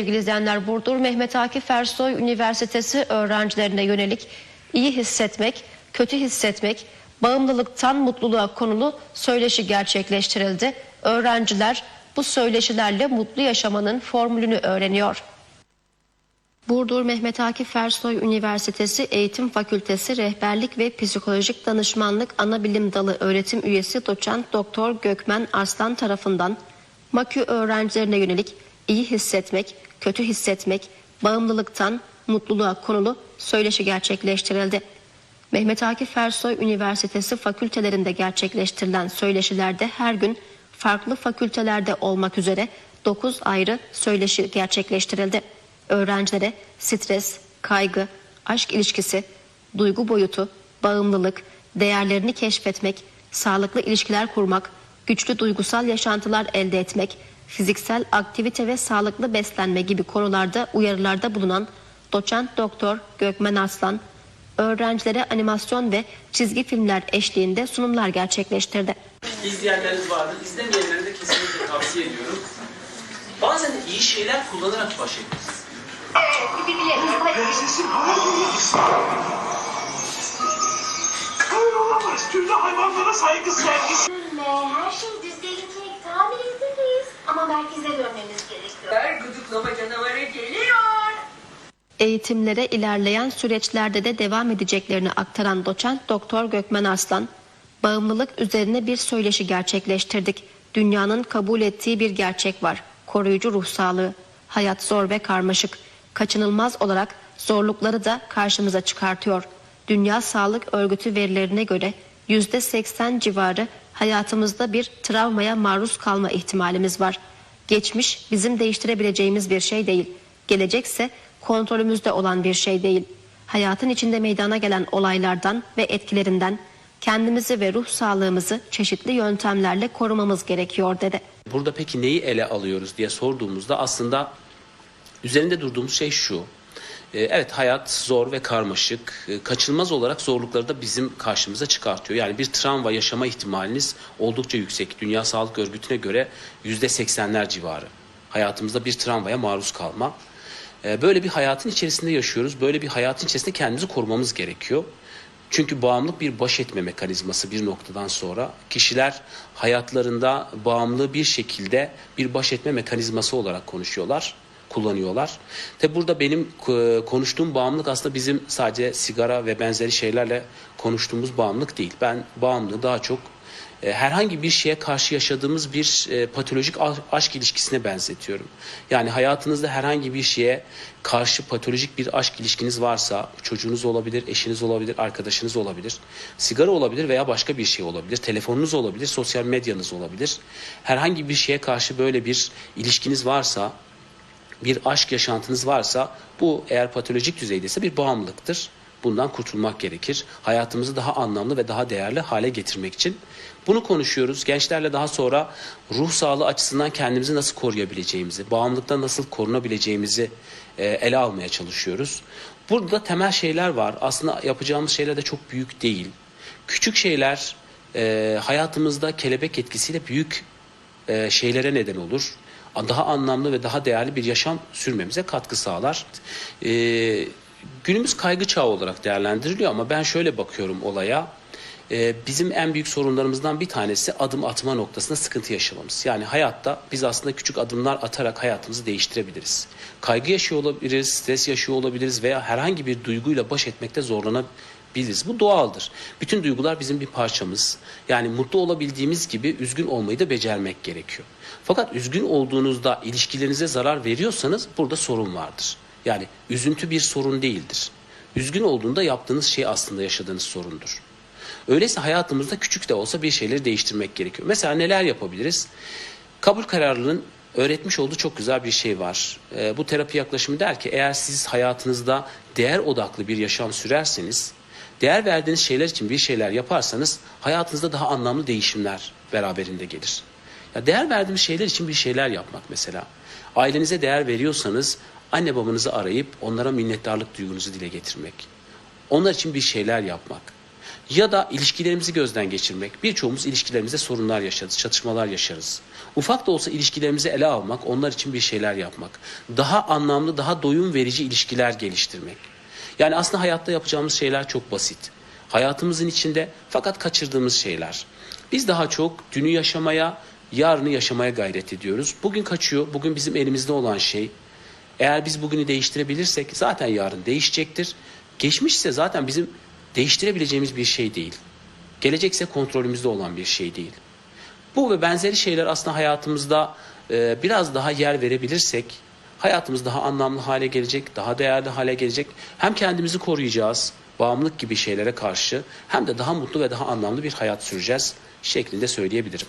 Sevgili izleyenler, Burdur Mehmet Akif Ersoy Üniversitesi öğrencilerine yönelik iyi hissetmek, kötü hissetmek, bağımlılıktan mutluluğa konulu söyleşi gerçekleştirildi. Öğrenciler bu söyleşilerle mutlu yaşamanın formülünü öğreniyor. Burdur Mehmet Akif Ersoy Üniversitesi Eğitim Fakültesi Rehberlik ve Psikolojik Danışmanlık Anabilim Dalı öğretim üyesi doçent Doktor Gökmen Arslan tarafından MAKÜ öğrencilerine yönelik iyi hissetmek, kötü hissetmek, bağımlılıktan mutluluğa konulu söyleşi gerçekleştirildi. Mehmet Akif Ersoy Üniversitesi fakültelerinde gerçekleştirilen söyleşilerde her gün farklı fakültelerde olmak üzere 9 ayrı söyleşi gerçekleştirildi. Öğrencilere stres, kaygı, aşk ilişkisi, duygu boyutu, bağımlılık, değerlerini keşfetmek, sağlıklı ilişkiler kurmak, güçlü duygusal yaşantılar elde etmek, fiziksel aktivite ve sağlıklı beslenme gibi konularda uyarılarda bulunan doçent doktor Gökmen Arslan, öğrencilere animasyon ve çizgi filmler eşliğinde sunumlar gerçekleştirdi. İzleyenleriniz vardır. İzlemeyenlere de kesinlikle tavsiye ediyorum. Bazen iyi şeyler kullanarak baş ediniz. Prensesin hava yoluyuz. Böyle olamaz. Türlü hayvanlara saygı. Üzülme, her şey. Ama merkeze dönmemiz gerekiyor. Her gıdıklama canavarı geliyor. Eğitimlere ilerleyen süreçlerde de devam edeceklerini aktaran doçent doktor Gökmen Arslan, bağımlılık üzerine bir söyleşi gerçekleştirdik. Dünyanın kabul ettiği bir gerçek var. Koruyucu ruh sağlığı. Hayat zor ve karmaşık. Kaçınılmaz olarak zorlukları da karşımıza çıkartıyor. Dünya Sağlık Örgütü verilerine göre %80 civarı hayatımızda bir travmaya maruz kalma ihtimalimiz var. Geçmiş bizim değiştirebileceğimiz bir şey değil. Gelecekse kontrolümüzde olan bir şey değil. Hayatın içinde meydana gelen olaylardan ve etkilerinden kendimizi ve ruh sağlığımızı çeşitli yöntemlerle korumamız gerekiyor dedi. Burada peki neyi ele alıyoruz diye sorduğumuzda aslında üzerinde durduğumuz şey şu. Ee, Evet hayat zor ve karmaşık. Ee, Kaçınılmaz olarak zorlukları da bizim karşımıza çıkartıyor. Yani bir travma yaşama ihtimaliniz oldukça yüksek. Dünya Sağlık Örgütü'ne göre %80'ler civarı. Hayatımızda bir travmaya maruz kalma. Ee, Böyle bir hayatın içerisinde yaşıyoruz. Böyle bir hayatın içerisinde kendimizi korumamız gerekiyor. Çünkü bağımlılık bir baş etme mekanizması bir noktadan sonra. Kişiler hayatlarında bağımlı bir şekilde bir baş etme mekanizması olarak konuşuyorlar, kullanıyorlar. Tabi burada benim e, konuştuğum bağımlılık aslında bizim sadece sigara ve benzeri şeylerle konuştuğumuz bağımlılık değil. Ben bağımlılığı daha çok e, herhangi bir şeye karşı yaşadığımız bir e, patolojik aşk ilişkisine benzetiyorum. Yani hayatınızda herhangi bir şeye karşı patolojik bir aşk ilişkiniz varsa çocuğunuz olabilir, eşiniz olabilir, arkadaşınız olabilir, sigara olabilir veya başka bir şey olabilir, telefonunuz olabilir, sosyal medyanız olabilir. Herhangi bir şeye karşı böyle bir ilişkiniz varsa bir aşk yaşantınız varsa bu eğer patolojik düzeydeyse bir bağımlılıktır. Bundan kurtulmak gerekir. Hayatımızı daha anlamlı ve daha değerli hale getirmek için. Bunu konuşuyoruz. Gençlerle daha sonra ruh sağlığı açısından kendimizi nasıl koruyabileceğimizi, bağımlılıktan nasıl korunabileceğimizi e, ele almaya çalışıyoruz. Burada temel şeyler var. Aslında yapacağımız şeyler de çok büyük değil. Küçük şeyler e, hayatımızda kelebek etkisiyle büyük e, şeylere neden olur. Daha anlamlı ve daha değerli bir yaşam sürmemize katkı sağlar. E, günümüz kaygı çağı olarak değerlendiriliyor ama ben şöyle bakıyorum olaya. E, bizim en büyük sorunlarımızdan bir tanesi adım atma noktasında sıkıntı yaşamamız. Yani hayatta biz aslında küçük adımlar atarak hayatımızı değiştirebiliriz. Kaygı yaşıyor olabiliriz, stres yaşıyor olabiliriz veya herhangi bir duyguyla baş etmekte zorlanabiliriz. Bu doğaldır. Bütün duygular bizim bir parçamız. Yani mutlu olabildiğimiz gibi üzgün olmayı da becermek gerekiyor. Fakat üzgün olduğunuzda ilişkilerinize zarar veriyorsanız burada sorun vardır. Yani üzüntü bir sorun değildir. Üzgün olduğunda yaptığınız şey aslında yaşadığınız sorundur. Öyleyse hayatımızda küçük de olsa bir şeyleri değiştirmek gerekiyor. Mesela neler yapabiliriz? Kabul kararlılığın öğretmiş olduğu çok güzel bir şey var. Ee, bu terapi yaklaşımı der ki eğer siz hayatınızda değer odaklı bir yaşam sürerseniz, değer verdiğiniz şeyler için bir şeyler yaparsanız hayatınızda daha anlamlı değişimler beraberinde gelir. Ya değer verdiğimiz şeyler için bir şeyler yapmak mesela. Ailenize değer veriyorsanız anne babanızı arayıp onlara minnettarlık duygunuzu dile getirmek. Onlar için bir şeyler yapmak. Ya da ilişkilerimizi gözden geçirmek. Birçoğumuz ilişkilerimizde sorunlar yaşarız, çatışmalar yaşarız. Ufak da olsa ilişkilerimizi ele almak, onlar için bir şeyler yapmak. Daha anlamlı, daha doyum verici ilişkiler geliştirmek. Yani aslında hayatta yapacağımız şeyler çok basit. Hayatımızın içinde fakat kaçırdığımız şeyler. Biz daha çok dünü yaşamaya, yarını yaşamaya gayret ediyoruz. Bugün kaçıyor, bugün bizim elimizde olan şey. Eğer biz bugünü değiştirebilirsek zaten yarın değişecektir. Geçmiş ise zaten bizim değiştirebileceğimiz bir şey değil. Gelecekse kontrolümüzde olan bir şey değil. Bu ve benzeri şeyler aslında hayatımızda e, biraz daha yer verebilirsek hayatımız daha anlamlı hale gelecek, daha değerli hale gelecek. Hem kendimizi koruyacağız bağımlılık gibi şeylere karşı hem de daha mutlu ve daha anlamlı bir hayat süreceğiz şeklinde söyleyebilirim.